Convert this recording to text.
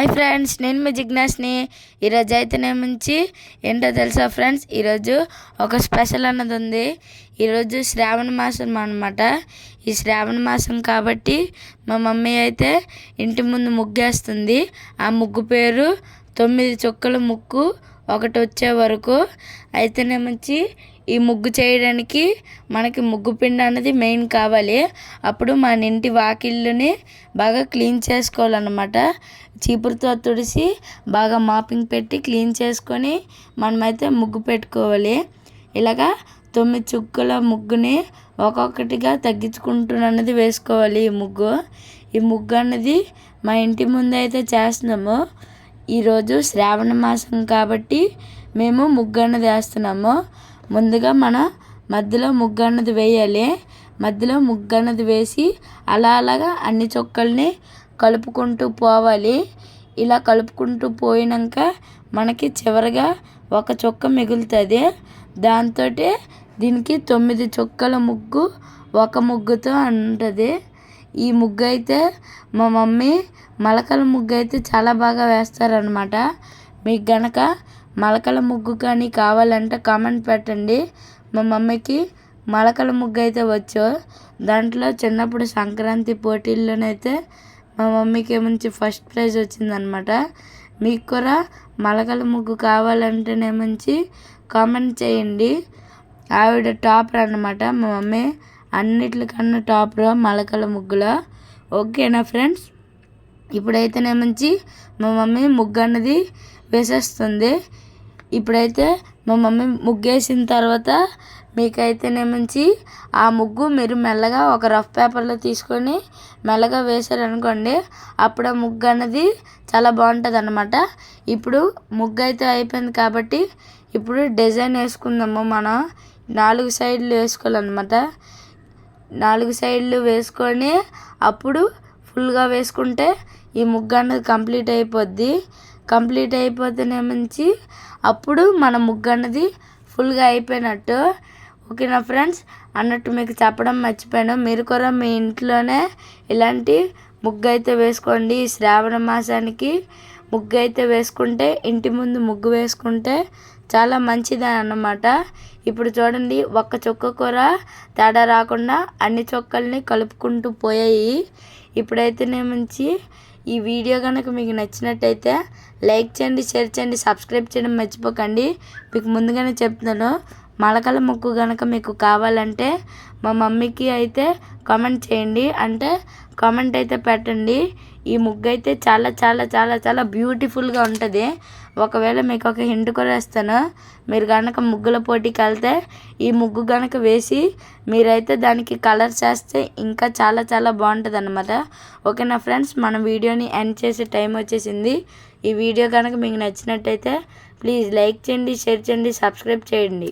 Hi friends నేను మీ జిజ్ఞాస్ని ఈరోజు అయితే నేను మంచి ఏంటో తెలుసా ఫ్రెండ్స్ ఈరోజు ఒక స్పెషల్ అన్నది ఉంది. ఈరోజు శ్రావణ మాసం అనమాట ఈ శ్రావణ మాసం కాబట్టి మా మమ్మీ అయితే ఇంటి ముందు ముగ్గేస్తుంది. ఆ ముగ్గు పేరు తొమ్మిది చుక్కల ముగ్గు ఒకటి వచ్చే వరకు. అయితేనేమంచి ఈ ముగ్గు చేయడానికి మనకి ముగ్గు పిండి అనేది మెయిన్ కావాలి. అప్పుడు మన ఇంటి వాకిళ్ళని బాగా క్లీన్ చేసుకోవాలన్నమాట. చీపురుతో తుడిసి బాగా మాపింగ్ పెట్టి క్లీన్ చేసుకొని మనమైతే ముగ్గు పెట్టుకోవాలి. ఇలాగా తొమ్మిది చుక్కల ముగ్గుని ఒక్కొక్కటిగా తగ్గించుకుంటున్నది వేసుకోవాలి ఈ ముగ్గు. ఈ ముగ్గు అన్నది మా ఇంటి ముందు అయితే చేస్తున్నాము. ఈరోజు శ్రావణ మాసం కాబట్టి మేము ముగ్గు అన్నది వేస్తున్నాము. ముందుగా మన మధ్యలో ముగ్గు అన్నది వేయాలి. మధ్యలో ముగ్గు అన్నది వేసి అలా అలాగా అన్ని చొక్కల్ని కలుపుకుంటూ పోవాలి. ఇలా కలుపుకుంటూ పోయినాక మనకి చివరిగా ఒక చొక్క మిగులుతుంది. దాంతో దీనికి తొమ్మిది చొక్కల ముగ్గు ఒక ముగ్గుతో ఉంటుంది. ఈ ముగ్గు అయితే మా మమ్మీ మలకల ముగ్గు అయితే చాలా బాగా వేస్తారనమాట మీకు గనక మలకల ముగ్గు కానీ కావాలంటే కామెంట్ పెట్టండి. మా మమ్మీకి మలకల ముగ్గు అయితే వచ్చు. దాంట్లో చిన్నప్పుడు సంక్రాంతి పోటీల్లోనైతే మా మమ్మీకి మంచి ఫస్ట్ ప్రైజ్ వచ్చిందనమాట మీకు కూడా మలకల ముగ్గు కావాలంటేనే మంచి కామెంట్ చేయండి. ఆవిడ టాపర్ అనమాట మా మమ్మీ అన్నిటికన్నా టాపర్ మలకల ముగ్గులో. ఓకేనా ఫ్రెండ్స్ ఇప్పుడైతేనే మంచి మా మమ్మీ ముగ్గు అన్నది వేసేస్తుంది. ఇప్పుడైతే మా మమ్మీ ముగ్గేసిన తర్వాత మీకైతేనే మంచి ఆ ముగ్గు మీరు మెల్లగా ఒక రఫ్ పేపర్లో తీసుకొని మెల్లగా వేశారనుకోండి అప్పుడు ఆ ముగ్గు అన్నది చాలా బాగుంటుంది అనమాట ఇప్పుడు ముగ్గు అయితే అయిపోయింది కాబట్టి ఇప్పుడు డిజైన్ వేసుకుందాము మనం. నాలుగు సైడ్లు వేసుకోవాలన్నమాట. నాలుగు సైడ్లు వేసుకొని అప్పుడు ఫుల్గా వేసుకుంటే ఈ ముగ్గు అన్నది కంప్లీట్ అయిపోద్ది. కంప్లీట్ అయిపోతేనే మంచి. అప్పుడు మన ముగ్గు అన్నది ఫుల్గా అయిపోయినట్టు. ఓకేనా ఫ్రెండ్స్? అన్నట్టు మీకు చెప్పడం మర్చిపోయాను. మీరు కూడా మీ ఇంట్లోనే ఇలాంటి ముగ్గు అయితే వేసుకోండి శ్రావణ మాసానికి ముగ్గు అయితే వేసుకుంటే ఇంటి ముందు ముగ్గు వేసుకుంటే చాలా మంచిది అన్నమాట ఇప్పుడు చూడండి ఒక్క చొక్క కూర తేడా రాకుండా అన్ని చొక్కల్ని కలుపుకుంటూ పోయాయి. ఇప్పుడైతేనే మంచి ఈ వీడియో కనుక మీకు నచ్చినట్టయితే లైక్ చేయండి షేర్ చేయండి సబ్స్క్రైబ్ చేయడం మర్చిపోకండి. మీకు ముందుగానే చెప్తున్నాను మలకల ముగ్గు కనుక మీకు కావాలంటే మా మమ్మీకి అయితే కామెంట్ చేయండి. అంటే కామెంట్ అయితే పెట్టండి. ఈ ముగ్గు అయితే చాలా చాలా చాలా చాలా బ్యూటిఫుల్గా ఉంటుంది. ఒకవేళ మీకు ఒక హింట్ కూడా వేస్తాను మీరు కనుక ముగ్గుల పోటీకి వెళ్తే ఈ ముగ్గు కనుక వేసి మీరైతే దానికి కలర్ చేస్తే ఇంకా చాలా చాలా బాగుంటుంది అనమాట ఓకేనా ఫ్రెండ్స్ మన వీడియోని ఎండ్ చేసే టైం వచ్చేసింది. ఈ వీడియో కనుక మీకు నచ్చినట్టయితే ప్లీజ్ లైక్ చేయండి షేర్ చేయండి సబ్స్క్రైబ్ చేయండి.